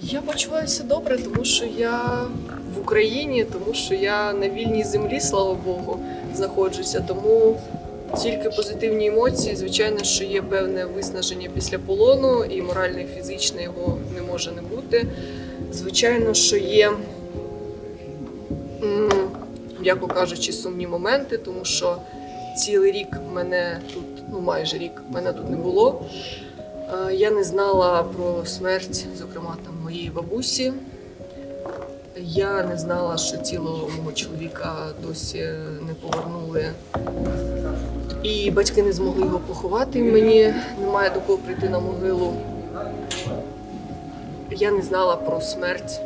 Я почуваюся добре, тому що я в Україні, тому що я на вільній землі, слава Богу, знаходжуся. Тому тільки позитивні емоції. Звичайно, що є певне виснаження після полону, і моральне, і фізичне його не може не бути. Звичайно, що є, м'яко кажучи, сумні моменти, тому що цілий рік мене тут, ну майже рік, мене тут не було. Е, Я не знала про смерть, зокрема там моєї бабусі. Я не знала, що тіло мого чоловіка досі не повернули. І батьки не змогли його поховати. Мені немає до кого прийти на могилу. Я не знала про смерть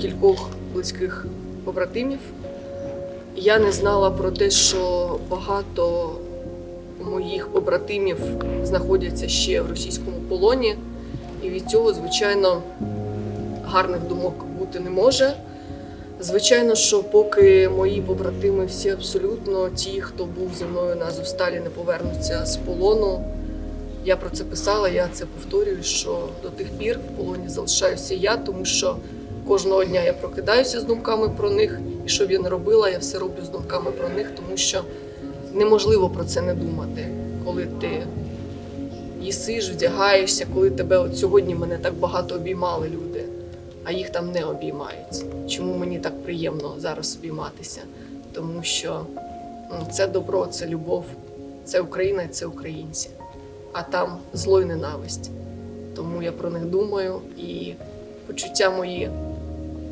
кількох близьких побратимів. Я не знала про те, що багато моїх побратимів знаходяться ще в російському полоні, і від цього, звичайно, гарних думок бути не може. Звичайно, що поки мої побратими всі абсолютно ті, хто був зі мною на Азовсталі, не повернуться з полону. Я про це писала, я це повторюю, що до тих пір в полоні залишаюся я, тому що кожного дня я прокидаюся з думками про них, і що б я не робила, я все роблю з думками про них, тому що неможливо про це не думати, коли ти їсиш, вдягаєшся, коли тебе от сьогодні мене так багато обіймали люди, а їх там не обіймають. Чому мені так приємно зараз обійматися? Тому що ну, це добро, це любов, це Україна, і це українці. А там зло й ненависть. Тому я про них думаю і почуття мої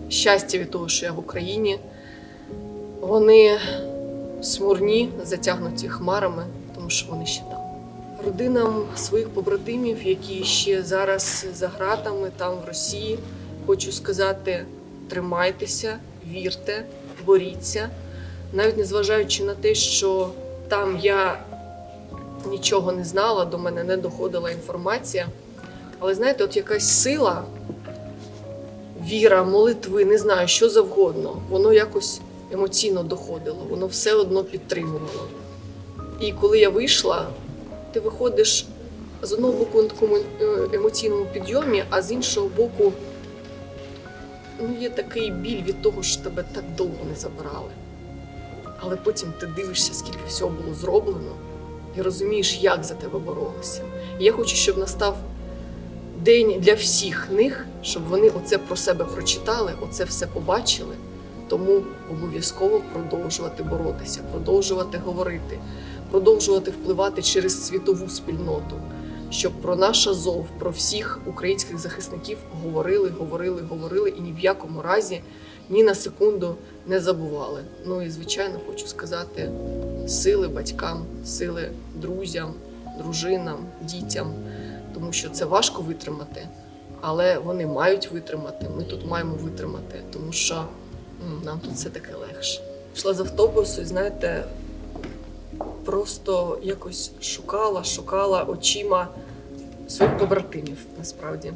щастя від того, що я в Україні, вони смурні, затягнуті хмарами, тому що вони ще там. Родинам своїх побратимів, які ще зараз за гратами там в Росії, хочу сказати: тримайтеся, вірте, боріться, навіть незважаючи на те, що там я нічого не знала, до мене не доходила інформація. Але знаєте, от якась сила, віра, молитви, не знаю, що завгодно, воно якось емоційно доходило, воно все одно підтримувало. І коли я вийшла, ти виходиш з одного боку на такому е, емоційному підйомі, а з іншого боку, ну, є такий біль від того, що тебе так довго не забрали. Але потім ти дивишся, скільки всього було зроблено, і розумієш, як за тебе боролися. І я хочу, щоб настав день для всіх них, щоб вони оце про себе прочитали, оце все побачили. Тому обов'язково продовжувати боротися, продовжувати говорити, продовжувати впливати через світову спільноту, щоб про наш Азов, про всіх українських захисників говорили, говорили, говорили і ні в якому разі ні на секунду не забували. Ну і звичайно, хочу сказати сили батькам, сили друзям, дружинам, дітям, тому що це важко витримати, але вони мають витримати. Ми тут маємо витримати, тому що нам тут все таки легше. Йшла з автобусу, і знаєте, просто якось шукала, шукала очима своїх побратимів насправді.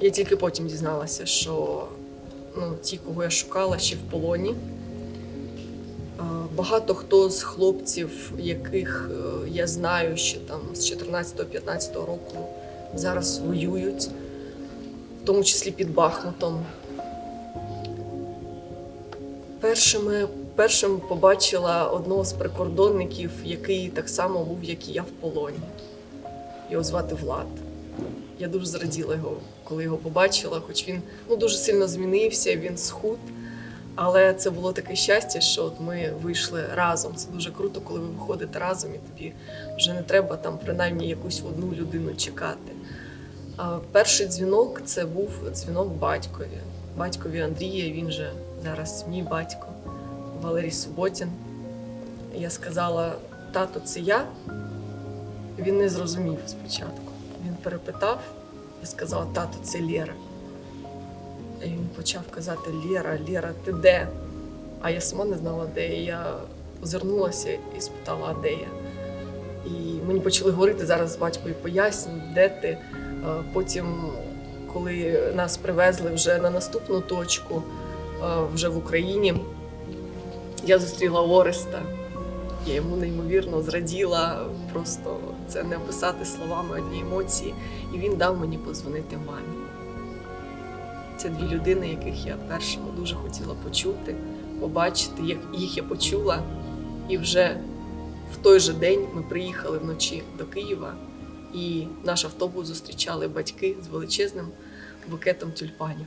Я тільки потім дізналася, що ну, ті, кого я шукала, ще в полоні. Багато хто з хлопців, яких е, я знаю, ще там з 14-15 року зараз воюють, в тому числі під Бахмутом. Першими, першим побачила одного з прикордонників, який так само був, як і я в полоні. Його звати Влад. Я дуже зраділа його, коли його побачила, хоч він ну, дуже сильно змінився, він схуд. Але це було таке щастя, що от ми вийшли разом. Це дуже круто, коли ви виходите разом, і тобі вже не треба там принаймні якусь одну людину чекати. Перший дзвінок це був дзвінок батькові. Батькові Андрія, він же зараз мій батько Валерій Суботін. Я сказала: тато, це я. Він не зрозумів спочатку. Він перепитав, я сказала, тато, це Лєра. І він почав казати: Лєра, Лєра, ти де? А я сама не знала, де. Я озирнулася і спитала, а де я. І мені почали говорити зараз з батькою пояснюють, де ти. Потім, коли нас привезли вже на наступну точку, вже в Україні, я зустріла Ореста. Я йому неймовірно зраділа, просто це не описати словами одні емоції. І він дав мені подзвонити мамі. Це дві людини, яких я першими дуже хотіла почути, побачити, як їх я почула. І вже в той же день ми приїхали вночі до Києва, і наш автобус зустрічали батьки з величезним букетом тюльпанів.